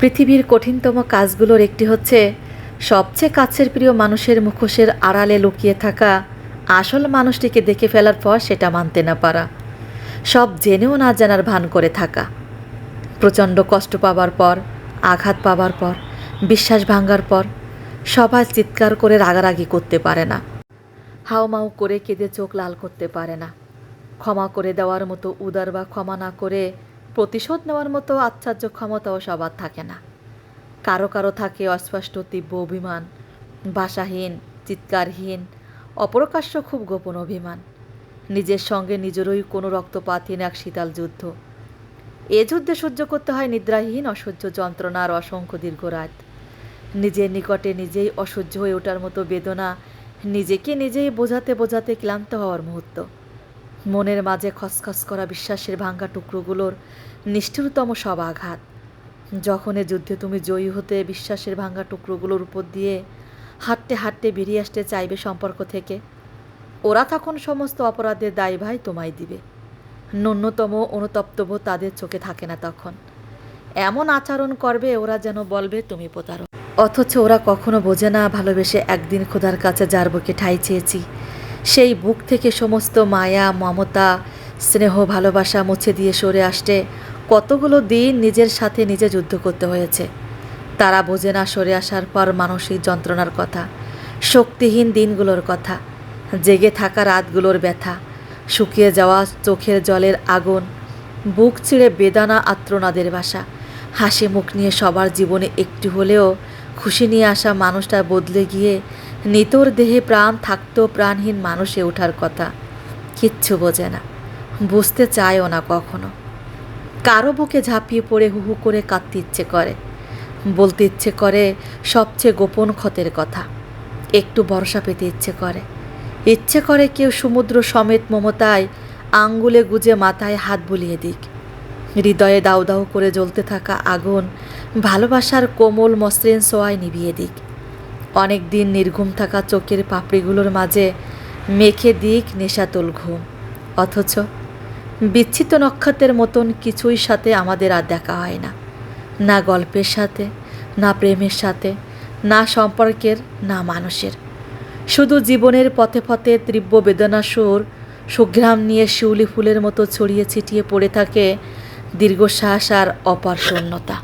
পৃথিবীর কঠিনতম কাজগুলোর একটি হচ্ছে, সবচেয়ে কাছের প্রিয় মানুষের মুখোশের আড়ালে লুকিয়ে থাকা আসল মানুষটিকে দেখে ফেলার পর সেটা মানতে না পারা। সব জেনেও না জানার ভান করে থাকা। প্রচণ্ড কষ্ট পাবার পর, আঘাত পাবার পর, বিশ্বাস ভাঙার পর, সবাই চিৎকার করে রাগারাগি করতে পারে না। হাউমাউ করে কেঁদে চোখ লাল করতে পারে না। ক্ষমা করে দেওয়ার মতো উদার বা ক্ষমা না করে প্রতিশোধ নেওয়ার মতো আশ্চর্য ক্ষমতাও সবার থাকে না। কারও কারও থাকে অস্পষ্ট, তীব্র অভিমান, ভাষাহীন, চিৎকারহীন, অপ্রকাশ্য খুব গোপন অভিমান। নিজের সঙ্গে নিজেরই কোনো রক্তপাতহীন এক শীতাল যুদ্ধ। এ যুদ্ধে সহ্য করতে হয় নিদ্রাহীন, অসহ্য যন্ত্রণার অসংখ্য দীর্ঘ রাত। নিজের নিকটে নিজেই অসহ্য হয়ে ওঠার মতো বেদনা নিজেকে নিজেই বোঝাতে বোঝাতে ক্লান্ত হওয়ার মুহূর্ত। মনের মাঝে খসখস করা বিশ্বাসের ভাঙ্গা টুকরোগুলোর নিষ্ঠুরতম সব আঘাত। যখন এ যুদ্ধে তুমি জয়ী হতে বিশ্বাসের ভাঙ্গা টুকরোগুলোর উপর দিয়ে হাঁটতে হাঁটতে বেরিয়ে আসতে চাইবে সম্পর্ক থেকে, ওরা তখন সমস্ত অপরাধের দায়ভাই তোমায় দিবে। ন্যূনতম অনুতপ্তবোধ তাদের চোখে থাকে না তখন। এমন আচরণ করবে ওরা যেন বলবে, তুমি প্রতারক। অথচ ওরা কখনো বোঝে না, ভালোবেসে একদিন খোদার কাছে যার বুকে ঠাই চেয়েছি। সেই বুক থেকে সমস্ত মায়া, মমতা, স্নেহ, ভালোবাসা মুছে দিয়ে সরে আসতে কতগুলো দিন নিজের সাথে নিজে যুদ্ধ করতে হয়েছে। তারা বোঝে না সরে আসার পর মানসিক যন্ত্রণার কথা, শক্তিহীন দিনগুলোর কথা, জেগে থাকা রাতগুলোর ব্যথা, শুকিয়ে যাওয়া চোখের জলের আগুন, বুক ছিঁড়ে বেদানা আত্রনাদের বাসা হাসি মুখ নিয়ে সবার জীবনে একটু হলেও খুশি নিয়ে আসা মানুষটা বদলে গিয়ে নিতর দেহে প্রাণ থাকতেও প্রাণহীন মানুষে ওঠার কথা। কিচ্ছু বোঝে না। বুঝতে চায়ও না কখনো। কারও বুকে ঝাঁপিয়ে পড়ে হু হু করে কাঁদতে ইচ্ছে করে। বলতে ইচ্ছে করে সবচেয়ে গোপন ক্ষতের কথা। একটু ভরসা পেতে ইচ্ছে করে। ইচ্ছে করে কেউ সমুদ্র সমেত মমতায় আঙ্গুলে গুজে মাথায় হাত বুলিয়ে দিক। হৃদয়ে দাউ দাউ করে জ্বলতে থাকা আগুন ভালোবাসার কোমল মসৃণ সোয়ায় নিভিয়ে দিক। অনেক দিন নির্ঘুম থাকা চোখের পাপড়িগুলোর মাঝে মেখে দিক নেশাতুল ঘুম। অথচ বিচ্ছিত নক্ষত্রের মতন কিছুই সাথে আমাদের আর দেখা হয় না। না গল্পের সাথে, না প্রেমের সাথে, না সম্পর্কের, না মানুষের। শুধু জীবনের পথে পথে তীব্র বেদনা সুর সুগ্রাম নিয়ে শিউলি ফুলের মতো ছড়িয়ে ছিটিয়ে পড়ে থাকে দীর্ঘশ্বাস আর অপার শূন্যতা।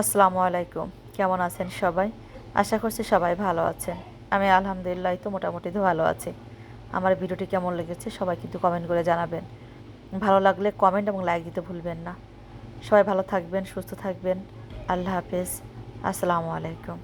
আসসালামু আলাইকুম। কেমন আছেন সবাই? আশা করছি সবাই ভালো আছেন। আমি আলহামদুলিল্লাহ তো মোটামুটি ভালো আছি। আমার ভিডিওটি কেমন লেগেছে সবাই কিন্তু কমেন্ট করে জানাবেন। ভালো লাগলে কমেন্ট এবং লাইক দিতে ভুলবেন না। সবাই ভালো থাকবেন, সুস্থ থাকবেন। আল্লাহ হাফেজ। আসসালামু আলাইকুম।